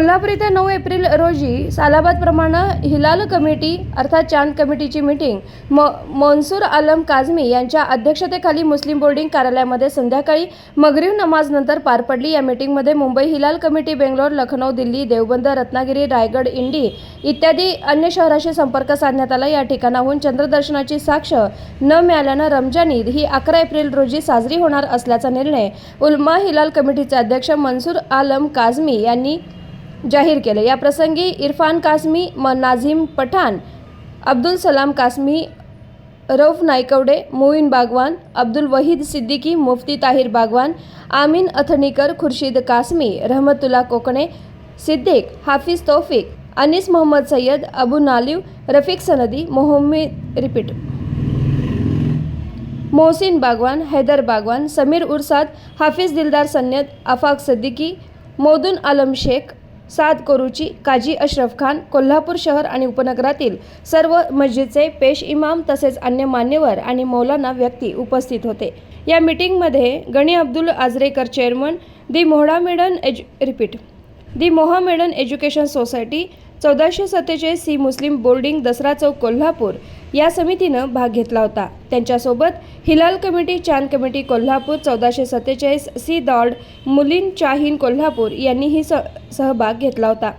कोल्हापूर येथे नऊ एप्रिल रोजी सालाबादप्रमाणे हिलाल कमिटी अर्थात चांद कमिटीची मीटिंग म मनसूर आलम काझमी यांच्या अध्यक्षतेखाली मुस्लिम बोर्डिंग कार्यालयामध्ये संध्याकाळी मगरीव नमाजनंतर पार पडली. या मीटिंगमध्ये मुंबई हिलाल कमिटी बेंगलोर लखनौ दिल्ली देवबंद रत्नागिरी रायगड इंडी इत्यादी अन्य शहराशी संपर्क साधण्यात आला. या ठिकाणाहून चंद्रदर्शनाची साक्ष न मिळाल्यानं रमजान ईद ही अकरा एप्रिल रोजी साजरी होणार असल्याचा निर्णय उलमा हिलाल कमिटीचे अध्यक्ष मनसूर आलम काझमी यांनी जाहीर केले. या प्रसंगी इरफान कासमी म नाझीम पठाण अब्दुल सलाम कासमी रौफ नायकवडे मोईन बागवान अब्दुल वहीद सिद्दीकी मुफ्ती ताहिर बागवान आमीन अथणीकर खुर्शीद कासमी रहमतुल्ला कोकणे सिद्दीक हाफिज तौफिक अनिस मोहम्मद सय्यद अबू नालिव रफिक सनदी मोहम्मद रिपीट. मोहसिन बागवान हैदर बागवान समीर उरसाद हाफिज दिलदार सन्यद आफाक सद्दीकी मोदून आलम शेख साद कोरुची काजी अशरफ खान कोल्हापूर शहर आणि उपनगरातील सर्व मस्जिदचे पेश इमाम तसेच अन्य मान्यवर आणि मौलाना व्यक्ती उपस्थित होते. या मीटिंगमध्ये Gani Abdul Ajrekar chairman the Mohammedan एज्यु repeat the Mohammedan education society चौदाशे सत्तेचाळीस C Muslim boarding Dasara Chowk Kolhapur या समितीनं भाग घेतला होता. त्यांच्यासोबत हिलाल कमिटी चांद कमिटी कोल्हापूर चौदाशे सत्तेचाळीस सी दॉड मुलीन चाहीन कोल्हापूर यांनीही स सहभाग घेतला होता.